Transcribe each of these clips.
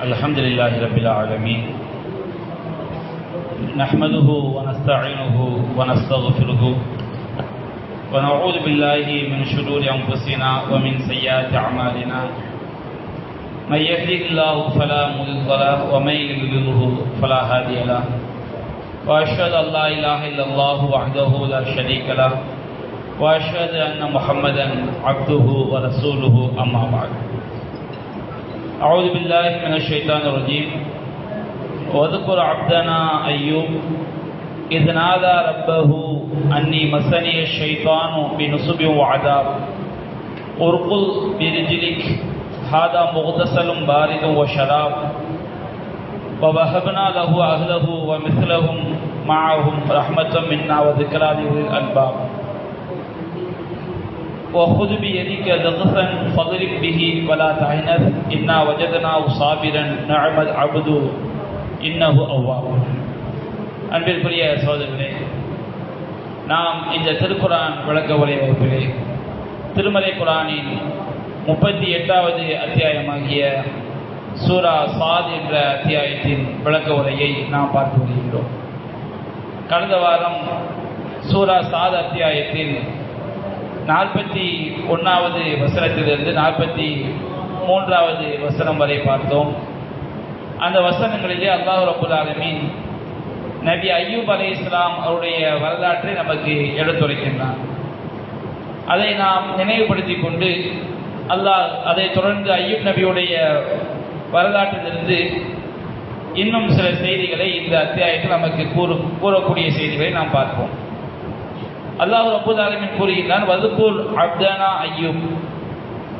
الحمد لله رب العالمين. نحمده ونستعينه ونستغفره ونعوذ بالله من شرور أنفسنا ومن سيئات أعمالنا. من يهده الله فلا مضل له ومن يضلله فلا هادي له. وأشهد أن لا إله إلا الله وحده لا شريك له. وأشهد أن محمدا عبده ورسوله أما بعد. أعوذ بالله من الشيطان الرجيم. واذكر عبدنا أيوب إذ نادى ربه أني مسني الشيطان بنصب وعذاب. ارقل برجلك، هذا مغتسل بارد وشراب. ووهبنا له أهله ومثلهم معهم رحمة منا وذكرى لأولي الألباب. وخذ بيدك ضغثا فاضرب به ولا تعنث إنا وجدناه صابرا نعم العبد إنه أواب அன்பிற்குரிய சோதரர்களே நாம் இந்த திருக்குரான் விளக்க உரை வகுப்பிலே திருமலை குரானின் முப்பத்தி எட்டாவது அத்தியாயமாகிய சூரா சாத் என்ற அத்தியாயத்தின் விளக்க உரையை நாம் பார்த்து வருகின்றோம் கடந்த வாரம் சூரா சாத் அத்தியாயத்தில் நாற்பத்தி ஒன்றாவது வசனத்திலிருந்து நாற்பத்தி மூன்றாவது வசனம் வரை பார்த்தோம். அந்த வசனங்களிலே அல்லாஹ் ரபுல் ஆலமீன் நபி ஐயூப் அலி இஸ்லாம் அவருடைய வரலாற்றை நமக்கு எடுத்துரைக்கின்றார். அதை நாம் நினைவுபடுத்தி கொண்டு அல்லாஹ் அதை தொடர்ந்து ஐயூப் நபியுடைய வரலாற்றிலிருந்து இன்னும் சில செய்திகளை இந்த அத்தியாயத்தில் நமக்கு கூறு கூறக்கூடிய செய்திகளை நாம் பார்ப்போம். அல்லாஹ் ரபுல் ஆலமின் கூறுகின்றான் வதுக்கூர் அப்தானா ஐயூப்.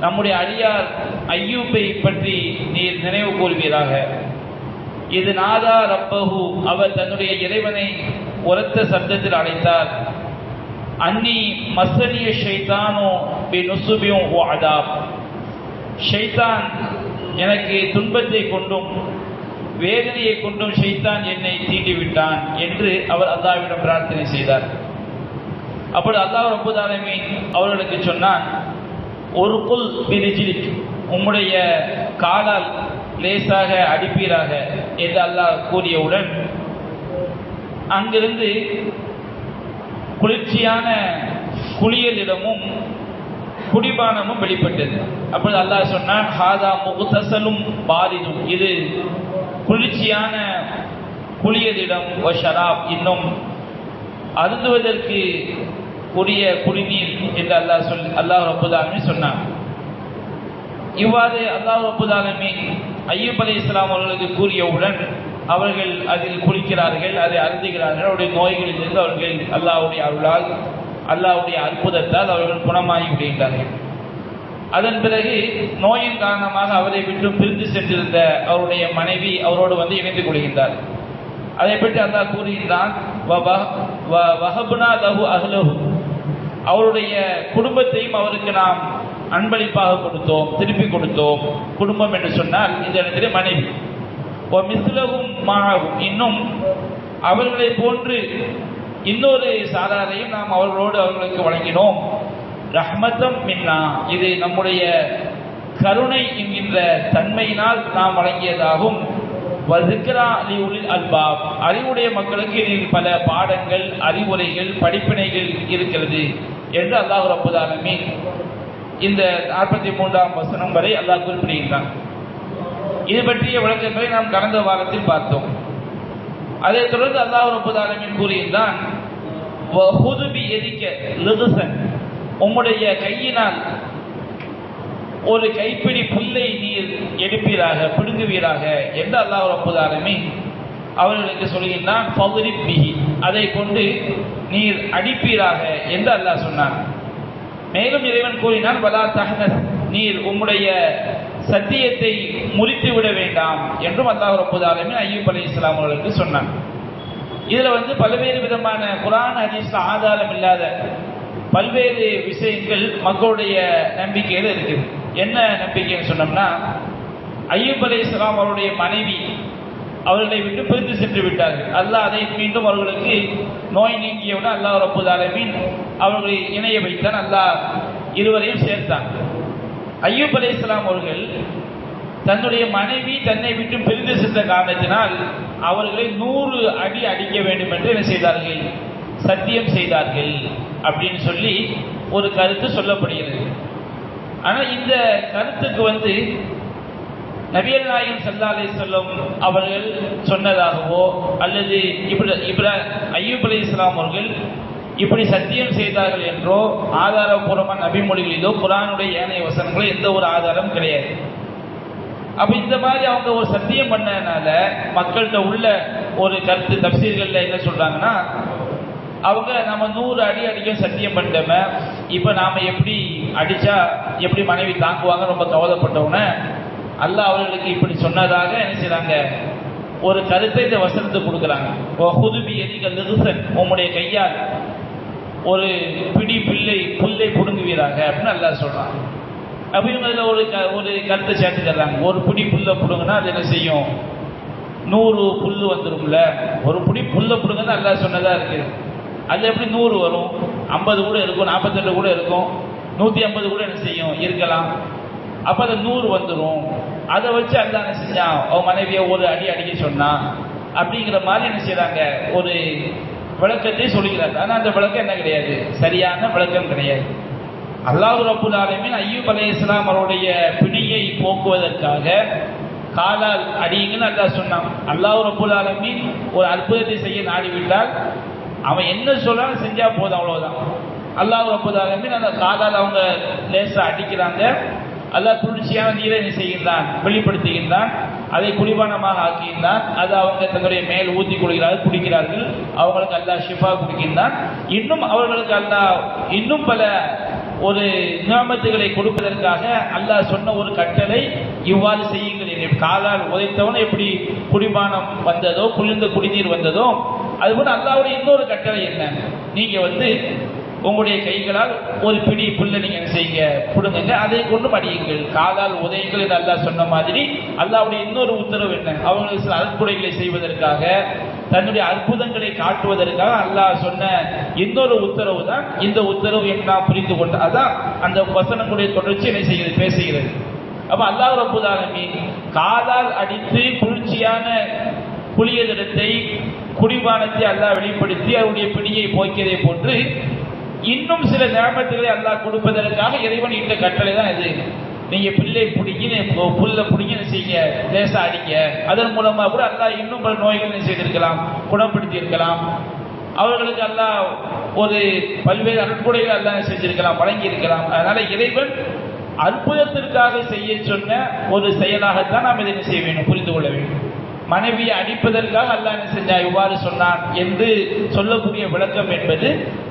நம்முடைய அடியார் ஐயூப்பை பற்றி நீர் நினைவு கூறுவீராக. இது நாதா ரப்பஹு. அவர் தன்னுடைய இறைவனை உரத்த சப்தத்தில் அழைத்தார் அன்னி மசனிய ஷைத்தானோ பி நுசுபியும் ஓ அதாப் ஷைத்தான் எனக்கு துன்பத்தை கொண்டும் வேதனையை கொண்டும் ஷைத்தான் என்னை தீண்டிவிட்டான் என்று அவர் அல்லாவிடம் பிரார்த்தனை செய்தார். அப்படி அல்லாஹ் ரபுதாலமீன் அவர்களுக்கு சொன்னான் ஒரு புல் பிரிஜிலிக் உம்முடைய காலால் லேசாக அடிப்பீராக என்று அல்லாஹ் கூறியவுடன் அங்கிருந்து குளிர்ச்சியான குளியலிடமும் குடிபானமும் வெளிப்பட்டது. அப்பொழுது அல்லாஹ் சொன்னான் ஹாதா முகுதசலும் பாரிதும் இது குளிர்ச்சியான குளியலிடம் ஒ ஷராப் இன்னும் அருந்துவதற்கு உரிய குடிநீர் என்று அல்லாஹ் சொல் அல்லாஹ் ரப்புதாலமி சொன்னான் இவ்வாறு அல்லாஹ் ரப்புதாலமி ஐயூப் அலி இஸ்லாம் அவர்களுக்கு கூறியவுடன் அவர்கள் அதில் குளிக்கிறார்கள் அதை அருந்துகிறார்கள். அவருடைய நோய்களிலிருந்து அவர்கள் அல்லாஹுடைய அருளால் அல்லாஹுடைய அற்புதத்தால் அவர்கள் குணமாகி விடுகின்றார்கள். அதன் பிறகு நோயின் காரணமாக அவரை விட்டு பிரிந்து சென்றிருந்த அவருடைய மனைவி அவரோடு வந்து இணைந்து கொள்கின்றார். அதை பற்றி அல்லாஹ் கூறுகின்றான் வஹபுனா லஹு அஹ்லஹு. அவருடைய குடும்பத்தையும் அவருக்கு நாம் அன்பளிப்பாக கொடுத்தோம் திருப்பி கொடுத்தோம். குடும்பம் என்று சொன்னால் இந்த இடத்திலே மனைவி. மிஸ்லகும் மாகும் இன்னும் அவர்களை போன்று இன்னொரு சாதாரையும் நாம் அவர்களோடு அவர்களுக்கு வழங்கினோம். ரஹ்மத்தம் மின்னா. இது நம்முடைய கருணை என்கின்ற தன்மையினால் நாம் வழங்கியதாகும். வதுக்கரா அலிவுலில் அல்பாப். அறிவுடைய மக்களுக்கு இதில் பல பாடங்கள் அறிவுரைகள் படிப்பினைகள் இருக்கிறது. என்று அல்லாஹ் ரப்புதாலமி இந்த நாற்பத்தி மூன்றாம் வசனம் வரை அல்லாஹ் குறிப்பிடுகின்றான். இது பற்றிய விளக்கங்களை நாம் கடந்த வாரத்தில் பார்த்தோம். அதைத் தொடர்ந்து அல்லாஹ் ரப்புதாலமின் கூறியிருந்தான் எதிக்க லிதுசன் உம்முடைய கையினால் ஒரு கைப்பிடி புல்லை நீர் எடுப்பீராக பிடுங்குவீராக என்று அல்லாஹ் ரப்புதாலமி அவர்களுக்கு சொல்கின்றான் பகுதிப் பிஹி அதை கொண்டு நீர் அடிப்பீராக என்று அல்லாஹ் சொன்னான். மேலும் இறைவன் கூறினான் வலா தஹனத். நீர் உம்முடைய சத்தியத்தை முறித்து விட வேண்டாம் என்றும் அல்லாஹ் ரப்புதாலுமே ஐயூப் அலி இஸ்லாம் அவர்களுக்கு சொன்னான். இதில் வந்து பல்வேறு விதமான குரான் ஹதீஸில் ஆதாரம் இல்லாத பல்வேறு விஷயங்கள் மக்களுடைய நம்பிக்கையில் இருக்குது. என்ன நம்பிக்கைன்னு சொன்னோம்னா ஐயூப் அலி இஸ்லாம் அவருடைய மனைவி அவர்களை விட்டு பிரிந்து சென்று விட்டார்கள் அல்லாஹ் அதை மீண்டும் அவர்களுக்கு நோய் நீங்கியவுடன் அல்லாஹ் ரப்புல் ஆலமீன் அவர்களை இணைய வைத்தான். அல்லாஹ் இருவரையும் சேர்த்தான். ஐயூப் அலி இஸ்லாம் அவர்கள் தன்னுடைய மனைவி தன்னை விட்டு பிரிந்து சென்ற காரணத்தினால் அவர்களை நூறு அடி அடிக்க வேண்டும் என்று என்ன செய்தார்கள்? சத்தியம் செய்தார்கள் அப்படின்னு சொல்லி ஒரு கருத்து சொல்லப்படுகிறது. ஆனால் இந்த கருத்துக்கு வந்து நபியல் நாயகம் சல்லா அலி சொல்லம் அவர்கள் சொன்னதாகவோ அல்லது இப்படி இப்ரா ஐயூப் அலி இஸ்லாம் அவர்கள் இப்படி சத்தியம் செய்தார்கள் என்றோ ஆதாரபூர்வமான நபிமொழிகளிலோ குரானுடைய ஏனைய வசனங்களோ எந்த ஒரு ஆதாரம் கிடையாது. அப்போ இந்த மாதிரி அவங்க ஒரு சத்தியம் பண்ணனால மக்கள்கிட்ட உள்ள ஒரு கருத்து தப்சீர்களில் என்ன சொல்கிறாங்கன்னா அவங்க நம்ம நூறு அடி அடிக்கும் சத்தியம் பண்ணிட்டோமே இப்போ நாம் எப்படி அடித்தா எப்படி மனைவி தாங்குவாங்க ரொம்ப கவலைப்பட்டவன அல்லாஹ் அவர்களுக்கு இப்படி சொன்னதாக என்ன செய்கிறாங்க ஒரு கருத்தை இந்த வசனத்தை கொடுக்குறாங்க. ஹுதுபி எதிகள் நிறுசன் உம்முடைய கையால் ஒரு பிடி பிள்ளை புல்லை புடுங்குவீராக அப்படின்னு அல்லாஹ் சொல்கிறாங்க அப்ப இவங்க ஒரு க- ஒரு கருத்தை சேர்த்து தர்றாங்க. ஒரு பிடி புல்லை பிடுங்கினா அது என்ன செய்யும்? நூறு புல் வந்துரும்ல. ஒரு பிடி புல்லை பிடுங்கன்னா அல்லாஹ் சொன்னதாக இருக்குது அது எப்படி நூறு வரும்? ஐம்பது கூட இருக்கும் நாற்பத்தெட்டு கூட இருக்கும். நூற்றி ஐம்பது கூட என்ன செய்யும்? இருக்கலாம். அப்போ அது நூறு வந்துடும் அதை வச்சு அல்லாஹ் என்ன செஞ்சான்? அவன் மனைவியை ஒரு அடி அடிக்க சொன்னான். அப்படிங்கிற மாதிரி என்ன செய்கிறாங்க ஒரு விளக்கத்தை சொல்லுகிறார். ஆனால் அந்த விளக்கம் என்ன கிடையாது? சரியான விளக்கம் கிடையாது. அல்லாஹு ரப்புல் ஆலமின் ஐயூப் அலைஹிஸ்ஸலாம் அவருடைய பிணியை போக்குவதற்காக காலால் அடியுங்கன்னு அல்லா சொன்னான். அல்லாஹு ரப்புல் ஆலமின் ஒரு அற்புதத்தை செய்ய நாடிவிட்டால் அவன் என்ன சொன்னாலும் செஞ்சா போதும் அவ்வளவுதான். அல்லாஹ் ரப்புல் ஆலமின் அந்த காலால் அவங்க லேசா அடிக்கிறாங்க. அல்லாஹ் குளிர்ச்சியான நீரை என்ன செய்கின்றான்? வெளிப்படுத்துகின்றான். அதை குடிபானமாக ஆக்குகின்றான். அது அவங்க தங்களுடைய மேல் ஊற்றி கொள்கிறார்கள் குடிக்கிறார்கள். அவங்களுக்கு அல்லாஹ் ஷிஃபா கொடுக்கின்றான். இன்னும் அவர்களுக்கு அல்லாஹ் இன்னும் பல ஒரு நியமத்துகளை கொடுப்பதற்காக அல்லாஹ் சொன்ன ஒரு கட்டளை இவ்வாறு செய்யுங்கள் என்று. காலால் உதைத்தவன் எப்படி குடிபானம் வந்ததோ குளிர்ந்த குடிநீர் வந்ததோ அதுபோல அல்லாவுடைய இன்னொரு கட்டளை என்ன? நீங்க வந்து உங்களுடைய கைகளால் ஒரு பிடி புல்லை நீங்க என்ன செய்யுங்க? கொடுங்க அதை கொண்டு மடியுங்கள். காதால் உதயங்கள் என்று அல்லாஹ் சொன்ன மாதிரி அல்லாவுடைய இன்னொரு உத்தரவு என்ன? அவங்களுக்கு சில அற்புடைகளை செய்வதற்காக தன்னுடைய அற்புதங்களை காட்டுவதற்காக அல்லாஹ் சொன்ன இன்னொரு உத்தரவு தான். இந்த உத்தரவு என்ன புரிந்து கொண்டு அதான் அந்த வசனங்களுடைய தொடர்ச்சி என்ன செய்கிறது? பேசுகிறது. அப்ப அல்லாஹ் ரப்பல் காதால் அடித்து குளிர்ச்சியான குளியலிடத்தை குடிபானத்தை அல்லாஹ் வெளிப்படுத்தி அவருடைய பிடியை போக்கியதை போன்று இன்னும் சில நியமத்துகளை அல்லாஹ் கொடுப்பதற்காக இறைவன் இட்ட கட்டளை தான் இது. நீங்க பிள்ளை பிடிங்கி புல்ல பிடிங்கி என்ன செய்யுங்க? லேசா அடிங்க. அதன் மூலமா கூட அல்லாஹ் இன்னும் பல நோய்கள் செய்திருக்கலாம்? குணப்படுத்தி இருக்கலாம் அவர்களுக்கு அல்லாஹ் ஒரு பல்வேறு அற்புடைகள் அல்லாஹ் செஞ்சிருக்கலாம்? வழங்கி இருக்கலாம் அதனால இறைவன் அற்புதத்திற்காக செய்ய சொன்ன ஒரு செயலாகத்தான் நாம் இதை செய்ய வேண்டும்? புரிந்து கொள்ள வேண்டும். மனைவியை அடிப்பதற்காக அல்லா என்ன செஞ்சா இவ்வாறு சொன்னான் என்று சொல்லக்கூடிய விளக்கம் என்பது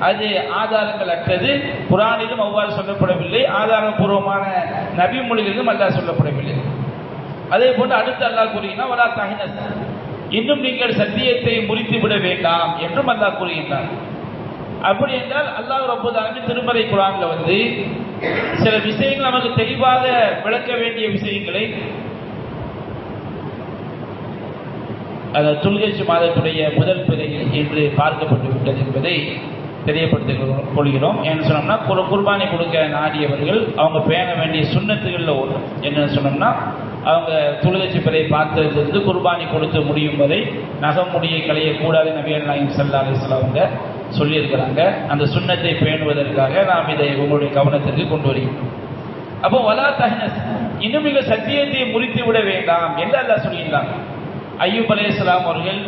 அது ஆதாரங்கள் அற்றது. குரானிலும் அவ்வாறு சொல்லப்படவில்லை. ஆதாரபூர்வமான நபி மொழிகளிலும் அல்லாஹ் சொல்லப்படவில்லை. அதே போன்று அடுத்து அல்லாஹ் கூறுகிறான் வரா தகின இன்னும் நீங்கள் சத்தியத்தை முறித்து விட வேண்டாம் என்றும் அல்லாஹ் கூறுகின்றார் அப்படி என்றால் அல்லாஹ் ரப்பல் திருமறை குரான்ல வந்து சில விஷயங்கள் நமக்கு தெளிவாக விளக்க வேண்டிய விஷயங்களை அந்த துல்கட்சி மாதத்துடைய முதல் பிறையில் என்று பார்க்கப்பட்டு விட்டது என்பதை தெரியப்படுத்திக் கொள்கிறோம். என்ன சொன்னோம்னா ஒரு குர்பானி கொடுக்க நாடியவர்கள் அவங்க பேண வேண்டிய சுண்ணத்துகளில் ஒன்று என்னன்னு சொன்னோம்னா அவங்க துளுகச்சி பிறை பார்த்ததுலேருந்து குர்பானி கொடுத்து முடியும் வரை நகமுடியை களையக்கூடாது நபிகள் நாயம் சல்லா அலிஸ்லாம் அவங்க சொல்லியிருக்கிறாங்க. அந்த சுண்ணத்தை பேணுவதற்காக நாம் இதை உங்களுடைய கவனத்திற்கு கொண்டு வருகிறோம். அப்போ வலா தஹ்னஸ். இன்னும் மிக சத்தியத்தை முறித்து விட வேண்டாம் என்று அல்லாஹ் சொல்லியிருந்தாங்க ஐயூப் அலையாம் அவர்கள்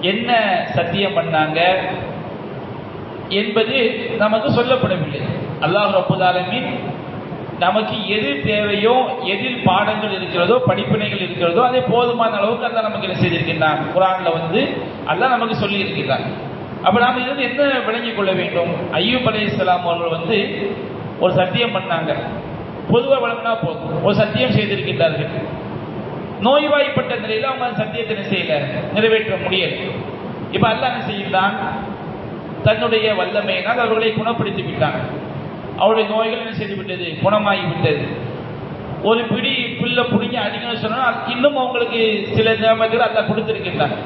என்ன சத்தியம் பண்ணாங்க என்பது நமக்கு சொல்லப்படவில்லை. அல்லாஹ் ரப்புல் நமக்கு எது தேவையோ எதில் பாடங்கள் இருக்கிறதோ படிப்பினைகள் இருக்கிறதோ அதே போதுமான அளவுக்கு அல்ல நமக்கு என்ன செய்திருக்கின்றான்? குரான்ல வந்து அல்ல நமக்கு சொல்லி இருக்கின்றான் அப்ப நாம இதிலிருந்து என்ன விளங்கிக் கொள்ள வேண்டும்? ஐயூப் அலையாம் அவர்கள் வந்து ஒரு சத்தியம் பண்ணாங்க. பொதுவாக வழங்கினா போதும். ஒரு சத்தியம் செய்திருக்கின்றார்கள். நோய்வாய்ப்பட்ட நிலையில் அவங்க அந்த சத்தியத்தை செய்யல? நிறைவேற்ற முடியல. இப்ப அல்ல என்ன செய்கிறான்? தன்னுடைய வல்லமையினால் அவர்களை குணப்படுத்தி விட்டாங்க அவருடைய நோய்கள் என்ன செய்து விட்டது? குணமாகி விட்டது. ஒரு பிடி புல்ல பிடிங்க அடிக்கணும்னு சொன்னால் இன்னும் அவங்களுக்கு சில நியமங்கள் அல்லாஹ் கொடுத்திருக்கின்றாங்க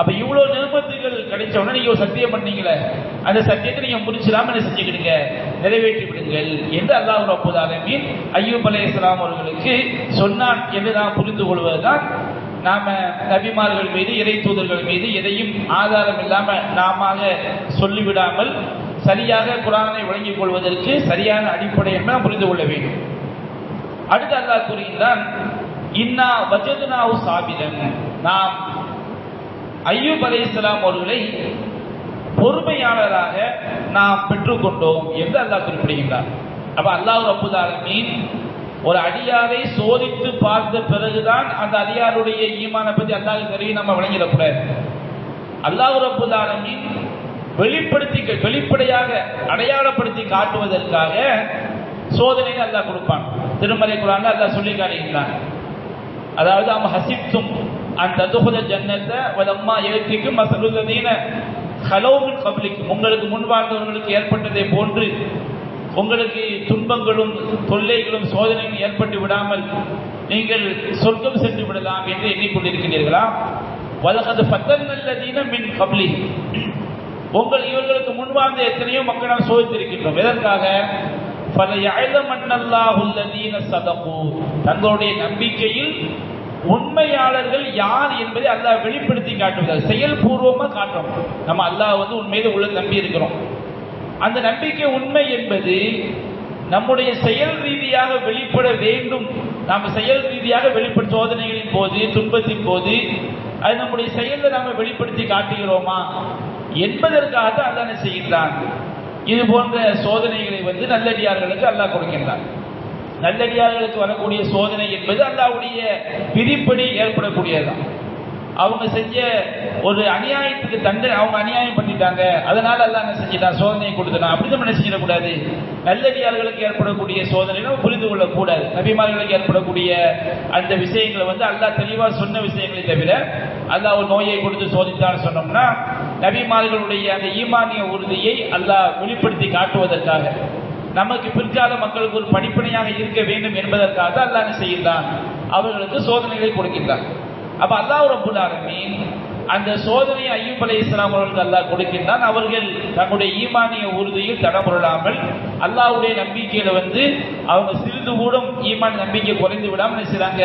அப்ப இவ்வளவு நிருபத்துகள் கிடைச்ச உடனே நீங்க ஒரு சத்தியம் பண்ணீங்களே. அந்த சத்தியத்தை நீங்க முடிச்சிடாம என்ன செஞ்சுக்கிடுங்க? நிறைவேற்றி விடுங்கள் என்று அல்லாஹ் ரப்பல் ஆலமீன் ஐயூப் அலைஹிஸ்ஸலாம் அவர்களுக்கு சொன்னான் என்று நாம் புரிந்து கொள்வதுதான். நாம நபிமார்கள் மீது இறை தூதர்கள் மீது எதையும் ஆதாரம் இல்லாம நாம சொல்லிவிடாமல் சரியாக குரானை விளங்கிக் கொள்வதற்கு சரியான அடிப்படை என்று நாம் புரிந்து கொள்ள வேண்டும். அடுத்து அல்லாஹ் கூறுகின்றான் இன்னா வஜதுனாவு சாபிதன் நாம் ஐயூப் அலைஹிஸ்ஸலாம் அவர்களை பொறுமையாளராக நாம் பெற்றுக்கொண்டோம் என்று அல்லாஹ் குறிப்பிடுகின்றார். அப்ப அல்லாஹ் ரப்புல் ஒரு அடியாரை சோதித்து பார்த்த பிறகுதான் அந்த அடியாருடைய ஈமான பத்தி அல்லாஹ் தெரியும் நம்ம வழங்கிடக்கூடாது அல்லாஹ் ரப்புல் வெளிப்படுத்தி வெளிப்படையாக அடையாளப்படுத்தி காட்டுவதற்காக சோதனையை அல்லாஹ் கொடுப்பான். திருமலை குரான் அல்லாஹ் சொல்லி காட்டுகின்றான் அதாவது அவன் ஹசித்தும் அந்த ததுகுத ஜன்னத்தை வலம்மா எழுத்திக்கும் மசலுதீன ஹலோமின் கபலிக்கும் உங்களுக்கு முன்வாழ்ந்தவர்களுக்கு ஏற்பட்டதை போன்று உங்களுக்கு துன்பங்களும் தொல்லைகளும் சோதனைகளும் ஏற்பட்டு விடாமல் நீங்கள் சொர்க்கம் சென்று விடலாம் என்று எண்ணிக்கொண்டிருக்கிறீர்களா? வலகது பத்தன்னல்லதீன மின் கபலி. உங்கள் இவர்களுக்கு முன்வாழ்ந்த எத்தனையோ மக்கள் நாம் சோதித்திருக்கின்றோம். எதற்காக? பல யாழ மன்னல்லாஹுல்லதீன சதகு. தங்களுடைய நம்பிக்கையில் உண்மையாளர்கள் யார் என்பதை அல்லாஹ் வெளிப்படுத்தி காட்டுவதால் செயல்பூர்வமாக காட்டுறோம் நம்ம அல்லாஹ் வந்து உண்மையில உள்ள நம்பி இருக்கிறோம். அந்த நம்பிக்கை உண்மை என்பது நம்முடைய செயல் ரீதியாக வெளிப்பட வேண்டும். நாம் செயல் ரீதியாக வெளிப்படும் சோதனைகளின் போது துன்பத்தின் போது அது நம்முடைய செயலில் நாம் வெளிப்படுத்தி காட்டுகிறோமா? என்பதற்காக அல்லாஹ் செய்கின்றான்? இது போன்ற சோதனைகளை வந்து நல்லடியார்களுக்கு அல்லாஹ் கொடுக்கின்றான். நல்லடியார்களுக்கு வரக்கூடிய சோதனை என்பது அல்லாவுடைய விதிப்படி ஏற்படக்கூடியதுதான். அவங்க செஞ்ச ஒரு அநியாயத்துக்கு தண்டனை அவங்க அநியாயம் பண்ணிட்டாங்க. அதனால அல்லாஹ் என்ன செஞ்சிட்டான் சோதனையை கொடுத்துட்டான். அப்படி நம்ம செஞ்சிடக்கூடாது நல்லடியார்களுக்கு ஏற்படக்கூடிய சோதனை நம்ம புரிந்து கொள்ளக்கூடாது. நபிமார்களுக்கு ஏற்படக்கூடிய அந்த விஷயங்களை வந்து அல்லாஹ் தெளிவாக சொன்ன விஷயங்களை தவிர அல்லாஹ் ஒரு நோயை கொடுத்து சோதித்தான்னு சொன்னோம்னா நபிமார்களுடைய அந்த ஈமானிய உறுதியை அல்லாஹ் வெளிப்படுத்தி காட்டுவதற்காக. நமக்கு பிற்கால மக்களுக்கு ஒரு படிப்பனையாக இருக்க வேண்டும் என்பதற்காக அல்லாஹ் என்ன செய்கின்றான் அவர்களுக்கு சோதனைகளை கொடுக்கின்றான். அப்ப அல்லாஹ் ரபுல் ஆலமீன் அந்த சோதனையை ஐயூப் அலி இஸ்லாம் அவர்களுக்கு அல்லாஹ் கொடுக்கின்றான். அவர்கள் தங்களுடைய ஈமானிய உறுதியில் தடமுறலாமல் அல்லாவுடைய நம்பிக்கையில வந்து அவங்க சிறிது கூட ஈமான் நம்பிக்கை குறைந்து விடாமல் என்ன செய்றாங்க?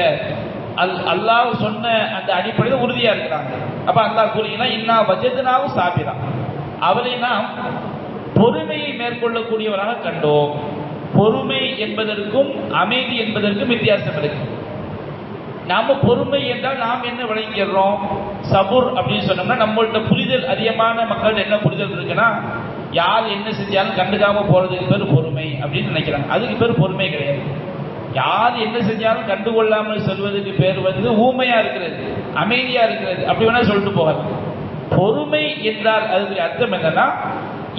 அல் அல்லாஹ் சொன்ன அந்த அடிப்படையில் உறுதியா இருக்கிறாங்க. அப்ப அல்லாஹ் கூறுகிறா இன்னா வஜதுனாவும் சாப்பிடா அவரை நாம் பொறுமையை மேற்கொள்ளக்கூடியவராக கண்டோம். பொறுமை என்பதற்கும் அமைதி என்பதற்கும் வித்தியாசம் இருக்கு. நாம பொறுமை என்றால் நாம் என்ன விளங்கிடுறோம் சபுர் அப்படின்னு சொன்னோம்னா நம்மள்ட்ட புரிதல் அதிகமான மக்கள் என்ன புரிதல் இருக்குன்னா யார் என்ன செஞ்சாலும் கண்டுக்காம போறதுக்கு பேர் பொறுமை அப்படின்னு நினைக்கிறாங்க. அதுக்கு பேர் பொறுமை கிடையாது. யார் என்ன செஞ்சாலும் கண்டுகொள்ளாமல் சொல்வதற்கு பேர் வந்து ஊமையா இருக்கிறது அமைதியா இருக்கிறது. அப்படி வேணா சொல்லிட்டு போகலாம். பொறுமை என்றால் அதுக்கு அர்த்தம் என்னன்னா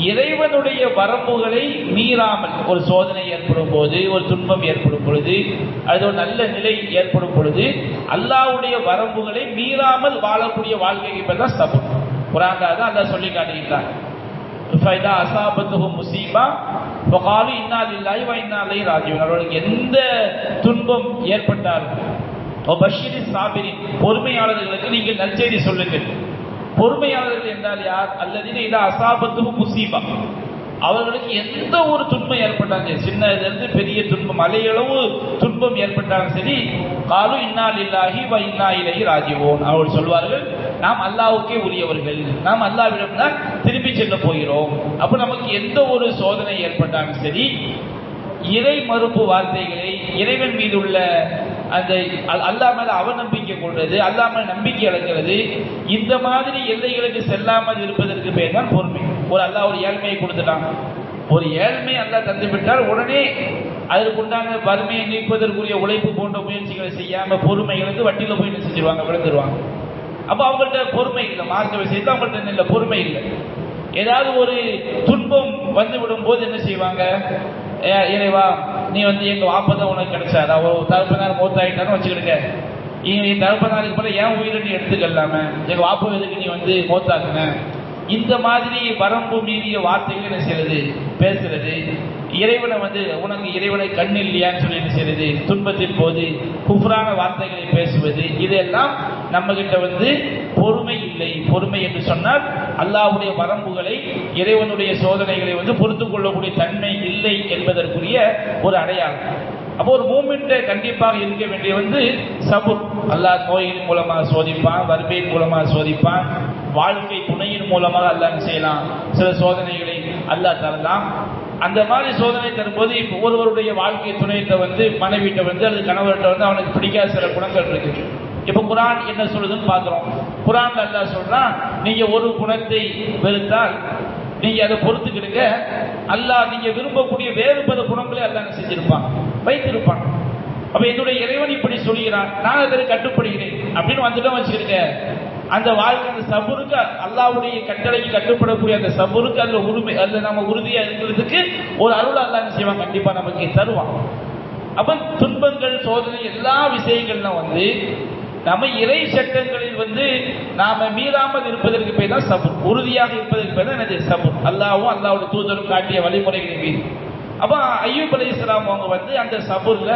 இறைவனுடைய வரம்புகளை மீறாமல் ஒரு சோதனை ஏற்படும் போது ஒரு துன்பம் ஏற்படும் பொழுது அது ஒரு நல்ல நிலை ஏற்படும் பொழுது அல்லாவுடைய வரம்புகளை மீறாமல் வாழக்கூடிய வாழ்க்கைக்கு பேர் தான் சபம் குரான்ல தான் அதை சொல்லி காட்டுகின்றான் ஃபைதா அசாபத்துஹும் முசீபா ஃபகாலு இன்னா லில்லாஹி வ இன்னா இலைஹி அவர்களுக்கு எந்த துன்பம் ஏற்பட்டாலும் பஷீரி சாபிரின் பொறுமையாளர்களுக்கு நீங்கள் நற்செய்தி சொல்லுங்கள். பொறுமையாளர்கள் என்றால் யார்? அல்லது இதா அசாபத்தும் முசீபா. அவர்களுக்கு எந்த ஒரு துன்பம் ஏற்பட்டாங்க சின்னதுலேருந்து பெரிய துன்பம் அலையளவு துன்பம் ஏற்பட்டாலும் சரி காலும் இன்னால் இல்லாகி வ இன்னா இலகி ராஜிவோன் அவர்கள் சொல்வார்கள் நாம் அல்லாவுக்கே உரியவர்கள். நாம் அல்லாவிடம் தான் திரும்பி செல்ல போகிறோம். அப்போ நமக்கு எந்த ஒரு சோதனை ஏற்பட்டாலும் சரி இறை மறுப்பு வார்த்தைகளை இறைவன் மீது உள்ள அந்த அல்லா மேல அவநம்பிக்கை கொள்வது அல்லா மேல நம்பிக்கை இழக்கிறது இந்த மாதிரி எல்லைகளுக்கு செல்லாமல் இருப்பதற்கு பேர் தான் பொறுமை. ஒரு அல்லா ஒரு ஏழ்மையை கொடுத்துட்டான். ஒரு ஏழ்மை அல்லா தந்து விட்டால் உடனே அதற்கு உண்டான வறுமையை நீக்குவதற்குரிய உழைப்பு போன்ற முயற்சிகளை செய்யாம பொறுமைகளுக்கு இழந்து வட்டியில போய் என்ன செஞ்சிருவாங்க விழுந்துருவாங்க. அப்போ அவங்கள்ட்ட பொறுமை இல்லை மார்க்க விஷயத்தில் அவங்கள்ட்ட இல்லை பொறுமை இல்லை. ஏதாவது ஒரு துன்பம் வந்து விடும் போது என்ன செய்வாங்க? இறைவா நீ வந்து எங்க வாப்பதான் உனக்கு கிடைச்சாரா ஒரு தகப்பனார் மூத்தாயிட்டான்னு வச்சுக்கிடுங்க. நீ தகப்பனாருக்கு பிறகு ஏன் உயிரை நீ எடுத்துக்கலாம. எங்க வாப்பு எதுக்கு நீ வந்து மூத்தாக்குன? இந்த மாதிரி வரம்பு மீறிய வார்த்தைகள் என்ன செய்யறது? பேசுறது. இறைவனை வந்து உனக்கு இறைவனை கண் இல்லையான்னு சொல்லி என்ன செய்யறது? துன்பத்தின் போது குஃப்ரான வார்த்தைகளை பேசுவது. இதெல்லாம் நம்ம கிட்ட வந்து பொறுமை இல்லை. பொறுமை என்று சொன்னால் அல்லாவுடைய வரம்புகளை இறைவனுடைய சோதனைகளை வந்து பொறுத்து கொள்ளக்கூடிய தன்மை இல்லை என்பதற்குரிய ஒரு அடையாளம். அப்போ ஒரு மூமெண்ட்டை கண்டிப்பாக இருக்க வேண்டிய வந்து சபுர். அல்லாஹ் நோயின் மூலமாக சோதிப்பான் வறுமையின் மூலமாக சோதிப்பான் வாழ்க்கை துணையின் மூலமாக அல்லாஹ் செய்யலாம்? சில சோதனைகளை அல்லாஹ் தரலாம். அந்த மாதிரி சோதனை தரும்போது இப்போ ஒருவருடைய வாழ்க்கை துணையிட்ட வந்து மனைவிட்ட வந்து அல்லது கணவர்கிட்ட வந்து அவனுக்கு பிடிக்காத சில குணங்கள் இருக்கு. இப்போ குரான் என்ன சொல்லுதுன்னு பார்க்குறோம். குரான் அல்லாஹ் சொல்றான் நீங்க ஒரு குணத்தை வெறுத்தால் நீங்க அதை பொறுத்துக்கிடுங்க. அல்லாஹ் நீங்க விரும்பக்கூடிய வேறு பல குணங்களே அல்லாஹ் செஞ்சிருப்பான்? வைத்திருப்பான். அப்ப என்னுடைய இறைவன் இப்படி சொல்கிறான். நான் அதற்கு கட்டுப்படுகிறேன். அப்படின்னு வந்துட்டோம் வச்சுருக்கேன் அந்த வாழ்க்கை அந்த சபுருக்கு அல்லாவுடைய கட்டளைக்கு கட்டுப்படக்கூடிய அந்த சபுருக்கு அதுல உரிமை அதில் நம்ம உறுதியா இருக்கிறதுக்கு ஒரு அருள் அல்லாஹ் என்ன செய்வான்? கண்டிப்பா நமக்கு தருவான். அப்ப துன்பங்கள் சோதனை எல்லா விஷயங்கள்லாம் வந்து நம்ம இறை சட்டங்களில் வந்து நாம மீறாமல் இருப்பதற்கு பேர் தான் சபுர். உறுதியாக இருப்பதற்கு பேர் தான் எனது சபுர். அல்லாவும் அல்லாவுடைய தூதரும் காட்டிய வழிமுறைகளை மீறி அப்போ ஐயூப் அலி இஸ்லாம் அவங்க வந்து அந்த சபுரில்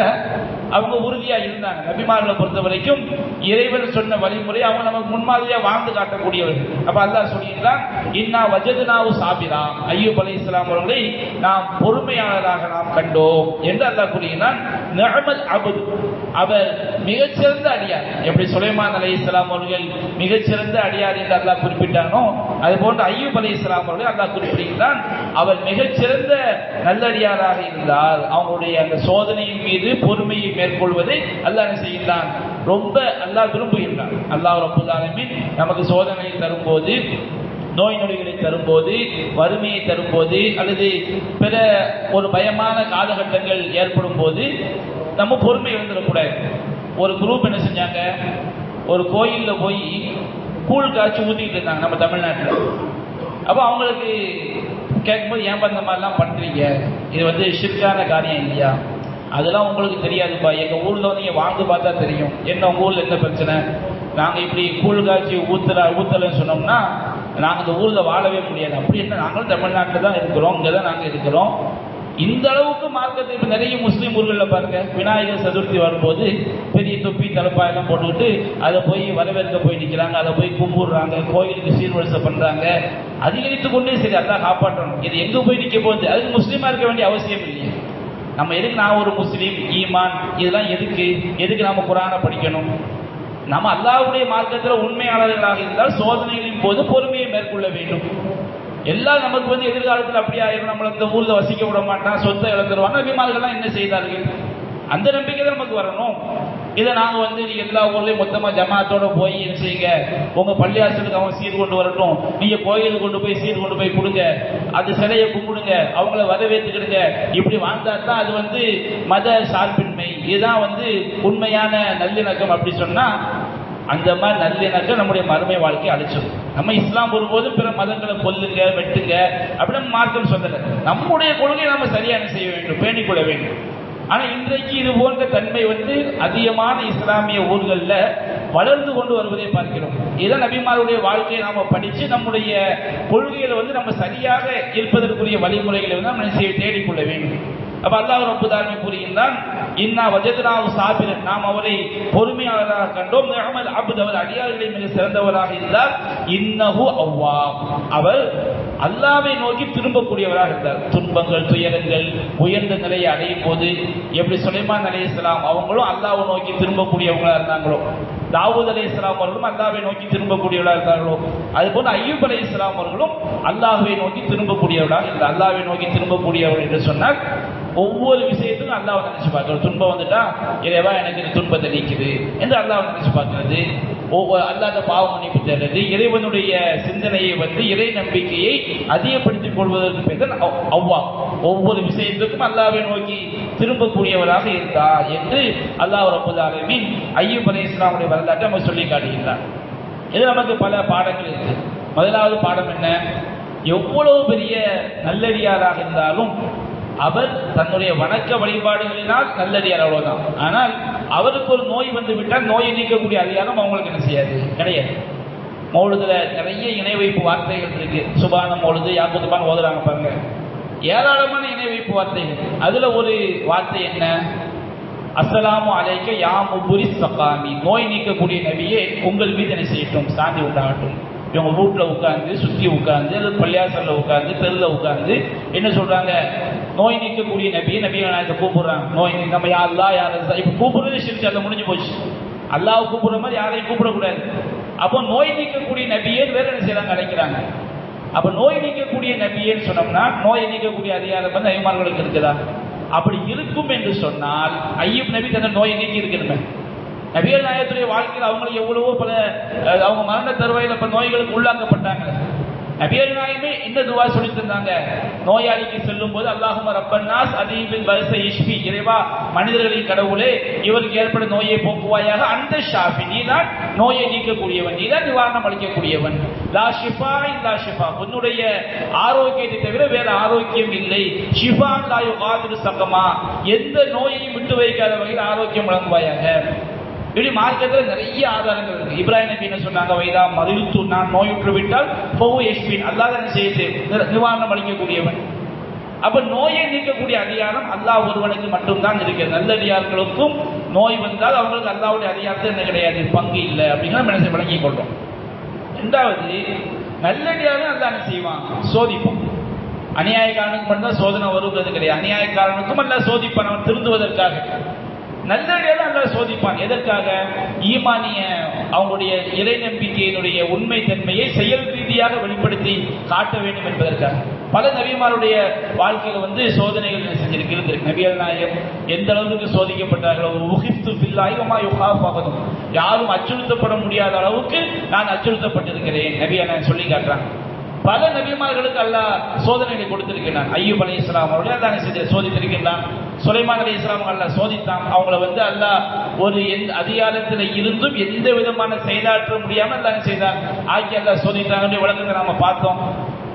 அவங்க உறுதியாக இருந்தாங்க. நபிமார்களை பொறுத்த வரைக்கும் இறைவன் சொன்ன வழிமுறை அவங்க நமக்கு முன்மாதிரியாக வாழ்ந்து காட்டக்கூடியவர்கள். அப்போ அல்லா சொல்லியிருந்தான் இன்னா வஜதுனாவு சாபிரா. ஐயூப் அலி இஸ்லாம் அவர்களை நாம் பொறுமையாளராக நாம் கண்டோம் என்று அல்லாஹ் கூறுகிறான். நிஅமல் அபுது. அவர் மிகச்சிறந்த அடியார். எப்படி சுலைமான் அலி இஸ்லாம் அவர்கள் மிகச்சிறந்த அடியார் என்று அல்லாஹ் குறிப்பிட்டானோ அது போன்று ஐயூப் அலி இஸ்லாம் அவர்கள் அல்லாஹ் குறிப்பிடுகிறான். அவர் மிகச்சிறந்த நல்லடியாராக இருந்தால் அவங்களுடைய அந்த சோதனையின் மீது பொறுமையை மேற்கொள்வதை அல்லாஹ் என்ன செய்கின்றான்? ரொம்ப அல்லாஹ் விரும்புகின்றான். அல்லாஹ் ரபுல் நமக்கு சோதனை தரும்போது நோய் நொடிகளை தரும்போது வறுமையை தரும்போது அல்லது பிற ஒரு பயமான காலகட்டங்கள் ஏற்படும் போது நம்ம பொறுமை இருந்துடக்கூடாது. ஒரு குரூப் என்ன செஞ்சாங்க? ஒரு கோயிலில் போய் கூழ் காய்ச்சி ஊற்றிட்டு இருந்தாங்க நம்ம தமிழ்நாட்டில். அப்போ அவங்களுக்கு கேட்கும்போது ஏன் இந்த மாதிரிலாம் பண்ணுறீங்க இது வந்து ஷிர்கான காரியம் இல்லையா? அதெல்லாம் உங்களுக்கு தெரியாதுப்பா. எங்கள் ஊரில் வந்து நீங்கள் வாழ்ந்து பார்த்தா தெரியும். என்ன உங்கள் ஊரில் என்ன பிரச்சனை? நாங்கள் இப்படி கூழ் காய்ச்சி ஊத்துறா ஊத்தலைன்னு சொன்னோம்னா நாங்கள் இந்த ஊரில் வாழவே முடியாது. அப்படி என்ன நாங்களும் தமிழ்நாட்டில் தான் இருக்கிறோம் இங்கே தான் நாங்கள் இருக்கிறோம். இந்த அளவுக்கு மார்க்கத்தை இப்போ நிறைய முஸ்லீம் ஊர்களில் பாருங்க. விநாயகர் சதுர்த்தி வரும்போது பெரிய தொப்பி தலைப்பாயெல்லாம் போட்டுக்கிட்டு அதை போய் வரவேற்க போய் நிற்கிறாங்க அதை போய் கும்பிடுறாங்க. கோயிலுக்கு சீர்வரிசை பண்ணுறாங்க அதிகரித்து கொண்டே சரி அதான் காப்பாற்றணும். இது எங்கே போய் நிற்க போகுது? அதுக்கு முஸ்லீமாக இருக்க வேண்டிய அவசியம் இல்லையே. நம்ம எதுக்கு நான் ஒரு முஸ்லீம் ஈமான் இதெல்லாம் எதுக்கு? எதுக்கு நம்ம குரானை படிக்கணும்? நம்ம அல்லாவுடைய மார்க்கத்தில் உண்மையாளர்களாக இருந்தால் சோதனைகளின் போது பொறுமையை மேற்கொள்ள வேண்டும். எல்லாம் நமக்கு வந்து எதிர்காலத்தில் அப்படி ஆயிரும். நம்மளை இந்த ஊரில் வசிக்க விட மாட்டான் சொத்தை இழந்துருவாங்க நபிமார்கள்லாம் என்ன செய்தார்கள்? அந்த நம்பிக்கை தான் நமக்கு வரணும். இதை நாங்கள் வந்து நீங்கள் எல்லா ஊர்லேயும் மொத்தமாக ஜமாத்தோடு போய் என்ன செய்யுங்க? உங்கள் பள்ளியாசலுக்கு அவன் சீர் கொண்டு வரட்டும். நீங்கள் கோயிலுக்கு கொண்டு போய் சீர் கொண்டு போய் கொடுங்க. அது சிலையை கும்பிடுங்க. அவங்கள வரவேற்றுக்கிடுங்க. இப்படி வாழ்ந்தால் தான் அது வந்து மத சார்பின்மை. இதுதான் வந்து உண்மையான நல்லிணக்கம் அப்படி சொன்னால் அந்த மாதிரி நல்லிணக்கம் நம்முடைய மறுமை வாழ்க்கையை அழிச்சிடும் நம்ம இஸ்லாம் ஒருபோதும் பிற மதங்களை கொல்லுங்க வெட்டுங்க அப்படின்னு மார்க்கம் சொல்லலை. நம்முடைய கொள்கையை நம்ம சரியான செய்ய வேண்டும்? பேணிக்கொள்ள வேண்டும். ஆனா இன்றைக்கு இது போன்ற தன்மை வந்து அதிகமான இஸ்லாமிய ஊர்களில் வளர்ந்து கொண்டு வருவதை பார்க்கிறோம். இதுதான் நபிமாருடைய வாழ்க்கையை நாம படிச்சு நம்முடைய கொள்கைகளை வந்து நம்ம சரியாக இருப்பதற்குரிய வழிமுறைகளை வந்து நம்ம தேடிக்கொள்ள வேண்டும். அப்ப அல்லாஹ் ரப்புதாலுமே கூறுகின்றான் இன்னா வஜத்னாவு சாபிரன் நாம் அவரை பொறுமையாளராக கண்டோம். அகமல் அபுத் அவர் அடியார்களை மிக சிறந்தவராக இருந்தார். இன்னஹு அவ்வா அவர் அல்லாவை நோக்கி திரும்பக்கூடியவராக இருந்தார். துன்பங்கள் துயரங்கள் உயர்ந்த நிலையை அடையும் போது எப்படி சுலைமான் அலைஹிஸ்ஸலாம் அவங்களும் அல்லாவை நோக்கி திரும்பக்கூடியவங்களா இருந்தாங்களோ? தாவூத் அலி இஸ்லாம் அவர்களும் அல்லாவை நோக்கி திரும்பக்கூடியவர்களாக இருந்தார்களோ? அதுபோல் ஐயூப் அலி இஸ்லாம் அவர்களும் அல்லாஹுவை நோக்கி திரும்பக்கூடியவர்களாக இருந்தார் அல்லாவை நோக்கி திரும்பக்கூடியவர் என்று சொன்னால் ஒவ்வொரு விஷயத்துக்கும் அல்லாஹ் நினைச்சு பார்க்கறது துன்பம் வந்துட்டா இறைவா எனக்கு இந்த துன்பத்தை நீக்குது என்று அல்லாவை நினைச்சு பார்க்கறது. ஒவ்வொரு அல்லாத பாவ மன்னிப்பு தேடுறது இறைவனுடைய சிந்தனையை வந்து இறை நம்பிக்கையை அதிகப்படுத்திக் கொள்வதற்கு பேர் அவ்- அவ்வா. ஒவ்வொரு விஷயத்துக்கும் அல்லாவை நோக்கி திரும்பக்கூடியவராக இருந்தார் என்று அல்லாஹ் ரபுல் ஆலமீன் ஐயூப் இஸ்லாமுடைய வரலாற்றை நம்ம சொல்லி காட்டுகின்றார். இது நமக்கு பல பாடங்கள் இருக்கு. முதலாவது பாடம் என்ன? எவ்வளவு பெரிய நல்லடியாராக இருந்தாலும் அவர் தன்னுடைய வணக்க வழிபாடுகளினால் நல்லடியார் அவ்வளவுதான் ஆனால் அவருக்கு ஒரு நோய் வந்து விட்டால் நோயை நீக்கக்கூடிய அதிகாரம் அவங்களுக்கு என்ன செய்யாது? கிடையாது. மௌலுதுல நிறைய இணை வைப்பு வார்த்தைகள் இருக்கு. சுபான மௌலுது யாக்குத்துபான் ஓதுறாங்க பாருங்க. ஏராளமான இணை வைப்பு வார்த்தைகள் அதுல ஒரு வார்த்தை என்ன? அஸ்ஸலாமு அலைக்க யா முபுரி சப்பாமி நோய் நீக்கக்கூடிய நபியே உங்கள் மீது என்ன செய்யட்டும்? சாந்தி உண்டாகட்டும். இவங்க வீட்டுல உட்காந்து சுத்தி உட்காந்து அல்லது பள்ளியாசல்ல உட்காந்து தெருல உட்காந்து என்ன சொல்றாங்க? நோய் நீக்கக்கூடிய நபியை நபியை நாயத்தை கூப்பிடுறாங்க. நோய் நீ- நம்ம யா அல்லா யார்? இப்போ கூப்பிடுறது சிரிச்சு அதை முடிஞ்சு போச்சு. அல்லாஹ் கூப்பிடுற மாதிரி யாரையும் கூப்பிடக்கூடாது. அப்போ நோய் நீக்கக்கூடிய நபியேன்னு வேற என்ன செய்யறாங்க அழைக்கிறாங்க. அப்போ நோய் நீக்கக்கூடிய நபியேன்னு சொன்னோம்னா நோயை நீக்கக்கூடிய அதிகாரம் வந்து ஐமார்களுக்கு இருக்குதா? அப்படி இருக்கும் என்று சொன்னால் ஐயம் நபி தன்னை நோயை நீக்கி இருக்கணுமே. நபிகள் நாயகத்துடைய வாழ்க்கையில் அவங்களுக்கு எவ்வளவோ பல அவங்க மரண தருவாயில் இப்போ நோய்களுக்கு உள்ளாக்கப்பட்டாங்க. நபிகள் நாயகமே இந்த துவா சொல்லி தந்தாங்க நோயாளிக்கு செல்லும் போது அல்லாஹும ரப்பன்னாஸ் அதீபின் பரிச இஷ்பி இறைவா மனிதர்களின் கடவுளே இவருக்கு ஏற்படும் நோயை போக்குவாயாக அந்த ஷாஃபி. நீதான் நோயை நீக்கக்கூடியவன் நீ தான் நிவாரணம் அளிக்கக்கூடியவன். லா ஷிஃபா இல்லா ஷிஃபா. உன்னுடைய ஆரோக்கியத்தை தவிர வேற ஆரோக்கியம் இல்லை. ஷிஃபா லா யுகாதிரு சகமா எந்த நோயையும் விட்டு வைக்காத வகையில் ஆரோக்கியம் வழங்குவாயாக. இப்படி மார்க்கத்தில் நிறைய ஆதாரங்கள் இருக்கு. இப்ராஹிம் நபி என்ன சொன்னாங்க? வைதா மதித்து நான் நோயுற்று விட்டால் பவு எஸ்பின் அல்லாத செய்து? நிவாரணம் அளிக்கக்கூடியவன். அப்ப நோயை நீக்கக்கூடிய அதிகாரம் அல்லாஹ் ஒருவனுக்கு மட்டும்தான் இருக்கு. நல்லடியார்களுக்கும் நோய் வந்தால் அவங்களுக்கு அல்லாவுடைய அதிகாரத்தை என்ன கிடையாது? பங்கு இல்லை. அப்படிங்கிற மனசை விளங்கிக் கொள்றோம். ரெண்டாவது நல்லடியாரும் அல்லா என்ன செய்வான்? சோதிப்போம் அநியாயக்காரனுக்கு மட்டும்தான் சோதனை வருங்கிறது கிடையாது. அநியாயக்காரனுக்கும் அல்ல சோதிப்பான். அவன் திருந்துவதற்காக. நல்லடியாரும் அல்ல சோதிப்பான். எதற்காக? ஈமானிய அவங்களுடைய இறை நம்பிக்கையினுடைய உண்மை தன்மையை செயல் ரீதியாக வெளிப்படுத்தி காட்ட வேண்டும் என்பதற்காக. பல நபிமாருடைய வாழ்க்கையில வந்து சோதனைகள் என்ன செஞ்சிருக்கு இருந்திருக்கு. நபியல் நாயகம் எந்த அளவுக்கு சோதிக்கப்பட்டார்களோ உகித்து பில்லாய் வமா யுகாஃபகதும் யாரும் அச்சுறுத்தப்பட முடியாத அளவுக்கு நான் அச்சுறுத்தப்பட்டிருக்கிறேன். நபியா நான் சொல்லி காட்டுறாங்க பல நபிமார்களுக்கு அல்லாஹ் சோதனைகளை கொடுத்திருக்கிறான். ஐயூப் அலி இஸ்லாம் அவருடைய அல்லாஹ் செஞ்ச சோதித்திருக்கின்றான் சுலைமான் அலி இஸ்லாம் அல்லாஹ் சோதித்தான். அவங்கள வந்து அல்லாஹ் ஒரு எந்த அதிகாரத்தில் இருந்தும் எந்த விதமான செயலாற்ற முடியாமல் அல்லாஹ் செய்தான் ஆக்கி அல்லாஹ் சோதித்தாங்க விளக்கத்தை நாம பார்த்தோம்.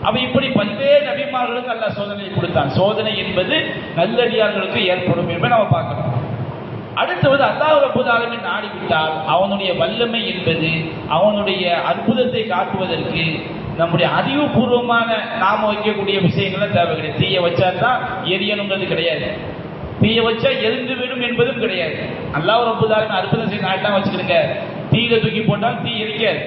அப்ப இப்படி பல்வேறு நபிமார்களுக்கு அல்லாஹ் சோதனை கொடுத்தான். சோதனை என்பது நல்லடியார்களுக்கு ஏற்படும் என்பதை நம்ம பார்க்கணும். அடுத்தது அல்லாஹ் ரப்பல் நாடிவிட்டால் அவனுடைய வல்லமை என்பது அவனுடைய அற்புதத்தை காட்டுவதற்கு நம்முடைய அறிவுபூர்வமான நாம வைக்கக்கூடிய விஷயங்கள்லாம் தேவை கிடையாது. தீய வச்சா தான் எரியணுங்கிறது கிடையாது. தீய வச்சா எரிந்து விடும் என்பதும் கிடையாது. அல்லாஹ் ரப்பல் அற்புதம் செய்ய நாட்டா வச்சுக்கிடுங்க. தீயில தூக்கி போட்டால் தீ எரிக்காது.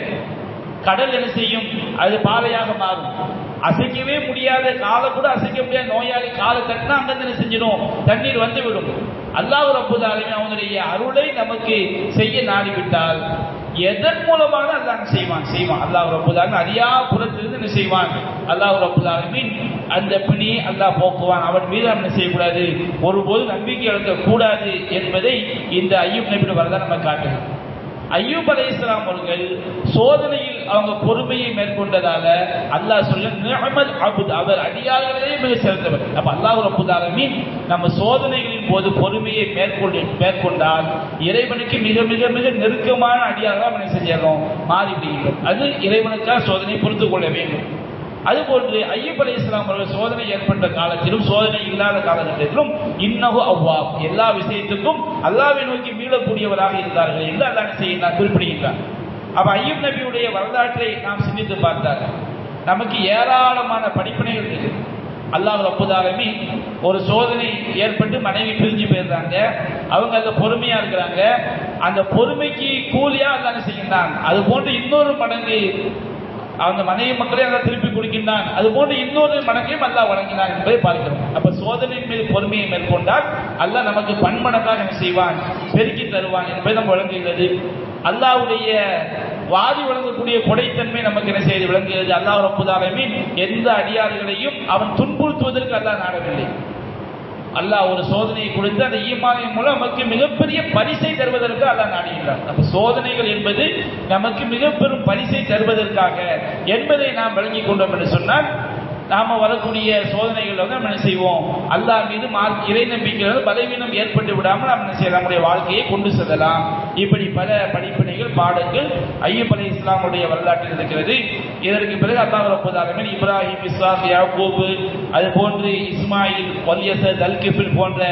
கடல் என்ன செய்யும்? அது பாறையாக மாறும். அசைக்கவே முடியாத காலை கூட அசைக்க முடியாத நோயாளி காலை தட்டினா அங்கிருந்து என்ன செஞ்சிடும்? தண்ணீர் வந்து விடும். அல்லாஹ் ரப்புதாலுமே அவனுடைய அருளை நமக்கு செய்ய நாடிவிட்டால் எதன் மூலமாக அல்லாஹ் செய்வான்? செய்வான். அல்லாஹ் ரப்புதாலுமே அறியா புறத்திலிருந்து என்ன செய்வான்? அல்லாஹ் ரப்புதாலுமின் அந்த பிணி அல்லாஹ் போக்குவான். அவன் மீது நம்ம செய்யக்கூடாது? ஒருபோது நம்பிக்கை இழக்க என்பதை இந்த ஐயூப் நபியோட வரதான் நம்ம காட்டுது ஐயூப் அலை இஸ்லாம் அவர்கள் சோதனையில் அவங்க பொறுமையை மேற்கொண்டதால அல்லாஹ் சொல்ல நிஅமல் அபுத். அவர் அடியார்களே மிக சிறந்தவர். அப்ப அல்லாஹ் ரப்பல் நம்ம சோதனைகளின் போது பொறுமையை மேற்கொண்டு மேற்கொண்டால் இறைவனுக்கு மிக மிக மிக நெருக்கமான அடியாக அவனை என்ன செஞ்சிடறோம் மாறி அது இறைவனுக்காக சோதனை பொறுத்து கொள்ள வேண்டும். அதுபோன்று ஐயப் அலி இஸ்லாம் அவர்கள் சோதனை ஏற்பட்ட காலத்திலும் சோதனை இல்லாத காலகட்டத்திலும் இன்னகு அவ்வா எல்லா விஷயத்துக்கும் அல்லாவை நோக்கி மீளக்கூடியவராக இருந்தார்கள் என்று அல்லாஹ் செய்ய குறிப்பிடுகின்றார் அப்ப ஐயம் நபியுடைய வரலாற்றை நாம் சிந்தித்து பார்த்தார் நமக்கு ஏராளமான படிப்பினைகள் இருக்கு அல்லாஹ் ரப்புதாலுமே ஒரு சோதனை ஏற்பட்டு மனைவி பிரிஞ்சு போயிருந்தாங்க அவங்க அந்த பொறுமையா இருக்கிறாங்க. அந்த பொறுமைக்கு கூலியா அல்லாஹ் செய்கின்றான்? அது போன்று இன்னொரு மடங்கு அந்த மனைவி மக்களையும் அல்லா திருப்பி கொடுக்கின்றான். அது போன்று இன்னொரு மடங்கையும் அல்லாஹ் வழங்கினான் என்பதை பார்க்கிறோம். அப்ப சோதனையின் மீது பொறுமையை மேற்கொண்டால் அல்லாஹ் நமக்கு பன்மடங்காக செய்வான்? பெருக்கி தருவான் என்பதை நம்ம வழங்குகிறது. அல்லாஹ்வுடைய வாதி வழங்கக்கூடிய கொடைத்தன்மை நமக்கு என்ன செய்து விளங்குகிறது? அல்லாஹ் ரப்புதாலமீன் எந்த அடியாறுகளையும் அவன் துன்புறுத்துவதற்கு அல்லாஹ் நாடவில்லை. அல்லாஹ் ஒரு சோதனையை கொடுத்து அந்த ஈமானின் மூலம் நமக்கு மிகப்பெரிய பரிசை தருவதற்கு அல்லாஹ் நாடுகின்றார் அப்ப சோதனைகள் என்பது நமக்கு மிக பெரும் பரிசை தருவதற்காக என்பதை நாம் வழங்கி கொண்டோம் என்று சொன்னால் நாம வரக்கூடிய சோதனைகள் வந்து நம்ம என்ன செய்வோம்? அல்லாஹ் மீது மார்க் இறை நம்பிக்கைகள் பலவீனம் ஏற்பட்டு விடாமல் நம்ம என்ன நம்முடைய வாழ்க்கையை கொண்டு செல்லலாம். இப்படி பல படிப்பினைகள் பாடங்கள் ஐயப் அலி இஸ்லாமுடைய வரலாற்றில் இருக்கிறது. இதற்கு பிறகு அல்லாஹ் ரப்பல் இப்ராஹிம் இஸ்ஹாக் யாக்கூப் அது போன்று இஸ்மாயில் வல்யசத் தல்கிபில் போன்ற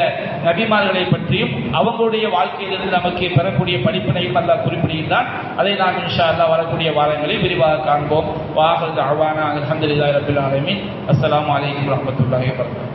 நபிமார்களை பற்றியும் அவங்களுடைய வாழ்க்கையிலிருந்து நமக்கு பெறக்கூடிய படிப்பினையும் அல்லாஹ் குறிப்பிடுகின்றான். அதை நாம் இன்ஷா அல்லாஹ் வரக்கூடிய வாரங்களில் விரிவாக காண்போம். வாஹது அஹ்வானா அல்ஹம்துலில்லாஹி ரப்பில் ஆலமீன். அஸ்ஸலாமு அலைக்கும் வரஹ்மத்துல்லாஹி